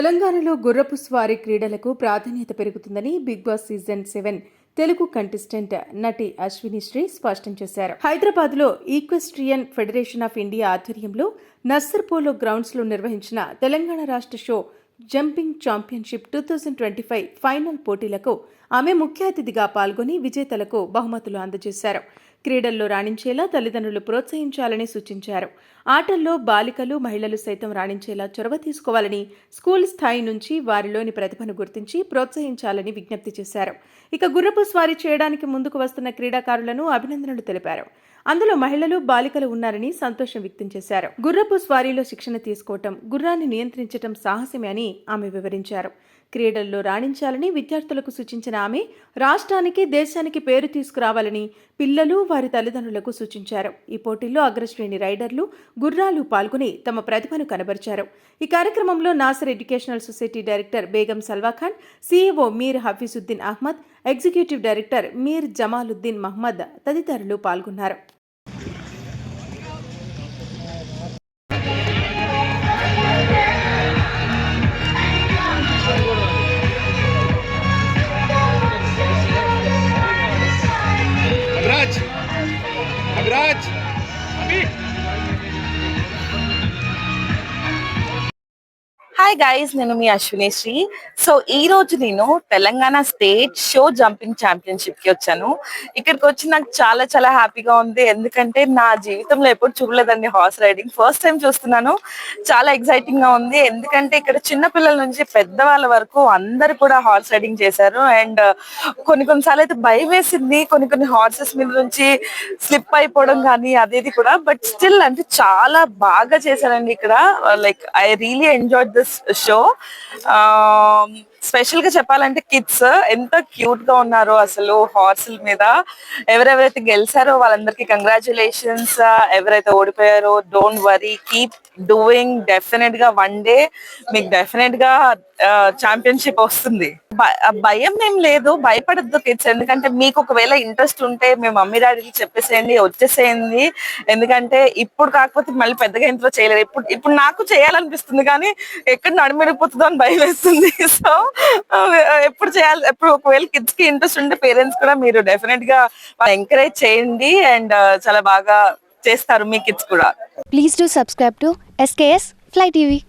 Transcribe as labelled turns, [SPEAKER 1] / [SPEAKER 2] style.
[SPEAKER 1] తెలంగాణలో గుర్రపు స్వారీ క్రీడలకు ప్రాధాన్యత పెరుగుతుందని Bigg Boss season seven Telugu contestant నటి అశ్విని శ్రీ స్పష్టం చేశారు. హైదరాబాద్లో ఈక్వెస్ట్రియన్ ఫెడరేషన్ ఆఫ్ ఇండియా ఆధ్వర్యంలో నర్సర్పోలో గ్రౌండ్స్లో నిర్వహించిన తెలంగాణ రాష్ట్ర show jumping championship two thousand twenty five final పోటీలకు ఆమె ముఖ్య అతిథిగా పాల్గొని విజేతలకు బహుమతులు అందజేశారు. క్రీడల్లో రాణించేలా తల్లిదండ్రులు ప్రోత్సహించాలని సూచించారు. ఆటల్లో బాలికలు మహిళలు సైతం రాణించేలా చొరవ తీసుకోవాలని స్కూల్ స్థాయి నుంచి వారిలోని ప్రతిభను గుర్తించి ప్రోత్సహించాలని విజ్ఞప్తి చేశారు. ఇక గుర్రపు స్వారీ చేయడానికి ముందుకు వస్తున్న క్రీడాకారులను అభినందనలు తెలిపారు. అందులో మహిళలు బాలికలు ఉన్నారని సంతోషం వ్యక్తం చేశారు. గుర్రపు స్వారీలో శిక్షణ తీసుకోవటం గుర్రాన్ని నియంత్రించటం సాహసమే అని ఆమె వివరించారు. క్రీడల్లో రాణించాలని విద్యార్థులకు సూచించిన ఆమె రాష్ట్రానికి దేశానికి పేరు తీసుకురావాలని పిల్లలు వారి తల్లిదండ్రులకు సూచించారు. ఈ పోటీల్లో అగ్రశ్రేణి రైడర్లు గుర్రాలు పాల్గొని తమ ప్రతిభను కనబరిచారు. ఈ కార్యక్రమంలో Nasar educational society director Begum Salwa Khan CEO Mir Hafeezuddin Ahmed executive director Mir Jamaluddin Mohammed తదితరులు పాల్గొన్నారు.
[SPEAKER 2] హాయ్ గైస్ నేను మీ అశ్విని శ్రీ సో ఈ రోజు నేను తెలంగాణ స్టేట్ షో జంపింగ్ ఛాంపియన్షిప్కి వచ్చాను. ఇక్కడికి వచ్చి నాకు చాలా చాలా హ్యాపీగా ఉంది. ఎందుకంటే నా జీవితంలో ఎప్పుడు చూడలేదండి హార్స్ రైడింగ్ ఫస్ట్ టైం చూస్తున్నాను. చాలా ఎక్సైటింగ్గా ఉంది. ఎందుకంటే ఇక్కడ చిన్న పిల్లల నుంచి పెద్దవాళ్ళ వరకు అందరు కూడా హార్స్ రైడింగ్ చేశారు. అండ్ uh, కొన్ని కొన్నిసార్లు అయితే భయం వేసింది. కొన్ని కొన్ని హార్సెస్ మీద నుంచి స్లిప్ అయిపోవడం కానీ అదేది కూడా. బట్ స్టిల్ అంటే చాలా బాగా చేశారండి ఇక్కడ. Like I really enjoy this show special um, గా చెప్పాలంటే కిడ్స్ ఎంత క్యూట్గా ఉన్నారో అసలు హార్సుల మీద. ఎవరెవరైతే గెలిచారో వాళ్ళందరికీ కంగ్రాచులేషన్స్ ఎవరైతే ఓడిపోయారో డోంట్ వరీ కీప్ డూయింగ్ డెఫినెట్గా వన్ డే మీకు డెఫినెట్గా ఛాంపియన్షిప్ వస్తుంది. భయం ఏం లేదు భయపడద్దు కిడ్స్ ఎందుకంటే మీకు ఒకవేళ ఇంట్రెస్ట్ ఉంటే మేము మమ్మీ డాడీకి చెప్పేసేయండి వచ్చేసేయండి. ఎందుకంటే ఇప్పుడు కాకపోతే మళ్ళీ పెద్దగా ఇంట్లో చేయలేరు. ఇప్పుడు ఇప్పుడు నాకు చేయాలనిపిస్తుంది కానీ ఎక్కడ నడిమిడిపోతుందో అని భయం వేస్తుంది. సో ఎప్పుడు చేయాలి ఎప్పుడు ఒకవేళ కిడ్స్కి ఇంట్రెస్ట్ ఉంటే పేరెంట్స్ కూడా మీరు డెఫినెట్గా ఎంకరేజ్ చేయండి. అండ్ చాలా బాగా చేస్తారు మీ కిడ్స్ కూడా.
[SPEAKER 3] Please do subscribe to SKS fly TV